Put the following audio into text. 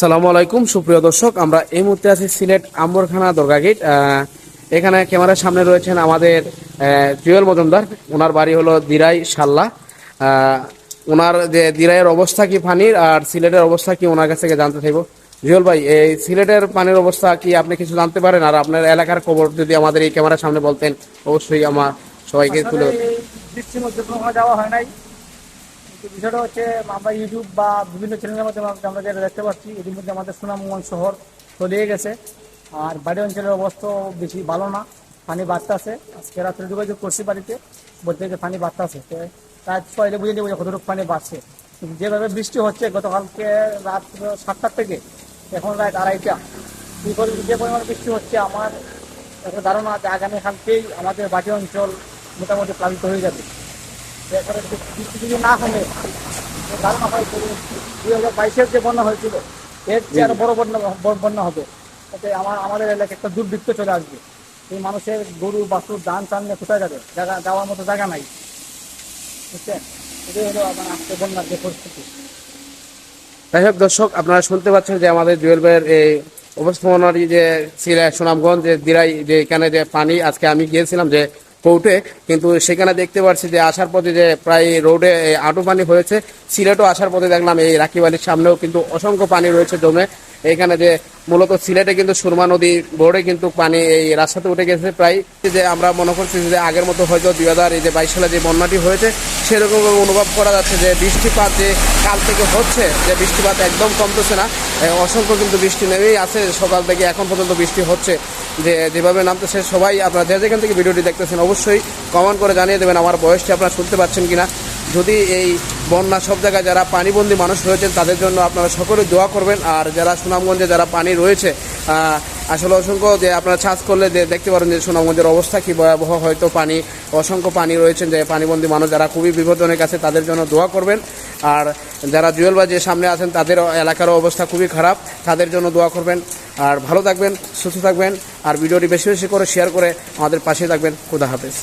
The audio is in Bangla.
সালামু আলাইকুম, সুপ্রিয় দর্শক, আমরা এই মুহূর্তে আছি সিলেট আম্বরখানা দরগা গেট। এখানে ক্যামেরার সামনে রয়েছেন আমাদের জুয়েল মজুমদার। ওনার বাড়ি হলো দিরাই সাল্লা ওনার যে দিরাইয়ের অবস্থা কি পানির, আর সিলেটের অবস্থা কি ওনার কাছ থেকে জানতে চাইব? জুয়েল ভাই, এই সিলেটের পানির অবস্থা কি আপনি কিছু জানতে পারেন? আর আপনার এলাকার খবর যদি আমাদের এই ক্যামেরার সামনে বলতেন, অবশ্যই আমার সবাইকে তুলে হয় নাই। বিষয়টা হচ্ছে আমরা ইউটিউব বা বিভিন্ন চ্যানেলের মাধ্যমে আমরা- যেটা দেখতে পাচ্ছি এর মধ্যে আমাদের সুনামগঞ্জ শহর তলিয়ে গেছে। আর বাড়ি অঞ্চলের অবস্থা বেশি ভালো না, পানি বাড়তেছে আজকে রাত্রে যোগাযোগ করছি বাড়িতে বলতে যে পানি বাড়তেছে তাই পয়লে বুঝে নেব যে কতটুকু পানি বাড়ছে। যেভাবে বৃষ্টি হচ্ছে, গতকালকে রাত সাতটার থেকে, এখন রাত আড়াইটা। এই পরি- যে পরিমাণ বৃষ্টি হচ্ছে, আমার একটা ধারণা যে আগামীকালকেই আমাদের বাটি অঞ্চল মোটামুটি প্লাবিত হয়ে যাবে। এরপরে বৃষ্টি যদি না তো ধারণা হয় দুই হাজার বাইশের যে বন্যা হয়েছিল, এর চেয়ে আরও বড় বন্যা বন্যা হবে। তাতে আমার আমাদের এলাকায় একটা দুর্ভিক্ষ চলে আসবে। এই মানুষের গরু, বাছুর, ধান টান নিয়ে কোথায় যাবে? জায়গা, যাওয়ার মতো জায়গা নাই। বুঝছেন? এটাই হলো আমার আজকে বন্যার যে পরিস্থিতি। যাই হোক, দর্শক, আপনারা শুনতে পাচ্ছেন যে আমাদের জুয়েল ভাইয়ের এই অবস্থাপনার যে সিলেট সুনামগঞ্জ, যে দিরাই, যে এখানে যে পানি, আজকে আমি গিয়েছিলাম যে কোর্টে, কিন্তু সেখানে দেখতে পাচ্ছি যে আসার পথে যে প্রায় রোডে আঁটু পানি হয়েছে, সিলেটও আসার পথে দেখলাম এই রাখিবালির সামনেও কিন্তু অসংখ্য পানি রয়েছে জমে। এখানে যে মূলত সিলেটে কিন্তু সুরমা নদী বোর্ডে কিন্তু পানি এই রাস্তাতে উঠে গেছে। প্রায় যে আমরা মনে করছি যে আগের মতো হয়তো দুই হাজার এই যে বাইশ সালে যে বন্যাটি হয়েছে, সেরকম অনুভব করা যাচ্ছে যে বৃষ্টিপাত যে কাল থেকে হচ্ছে, যে বৃষ্টিপাত একদম কমতেছে না। অসংখ্য কিন্তু বৃষ্টি নেমেই আছে, সকাল থেকে এখন পর্যন্ত বৃষ্টি হচ্ছে। যে যেভাবে নামতেছে, সবাই আপনারা যে যেখান থেকে ভিডিওটি দেখতেছেন অবশ্যই কমেন্ট করে জানিয়ে দেবেন আমার বয়সটি আপনারা শুনতে পাচ্ছেন কিনা। যদি এই বন্যা সব জায়গায় যারা পানিবন্দী মানুষ রয়েছেন, তাদের জন্য আপনারা সকলে দোয়া করবেন। আর যারা সুনামগঞ্জে যারা পানি রয়েছে আসলে অসংখ্য যে আপনারা ছাঁচ করলে দেখতে পারেন যে সুনামগঞ্জের অবস্থা কী ভয়াবহ, হয়তো পানি, অসংখ্য পানি রয়েছেন যে পানিবন্দী মানুষ যারা খুবই বিপদজনের কাছে তাদের জন্য দোয়া করবেন। আর যারা জুয়েল বা যে সামনে আছেন, তাদের এলাকারও অবস্থা খুবই খারাপ, তাদের জন্য দোয়া করবেন। আর ভালো থাকবেন, সুস্থ থাকবেন। আর ভিডিওটি বেশি বেশি করে শেয়ার করে আমাদের পাশে থাকবেন। খুদা হাফেজ।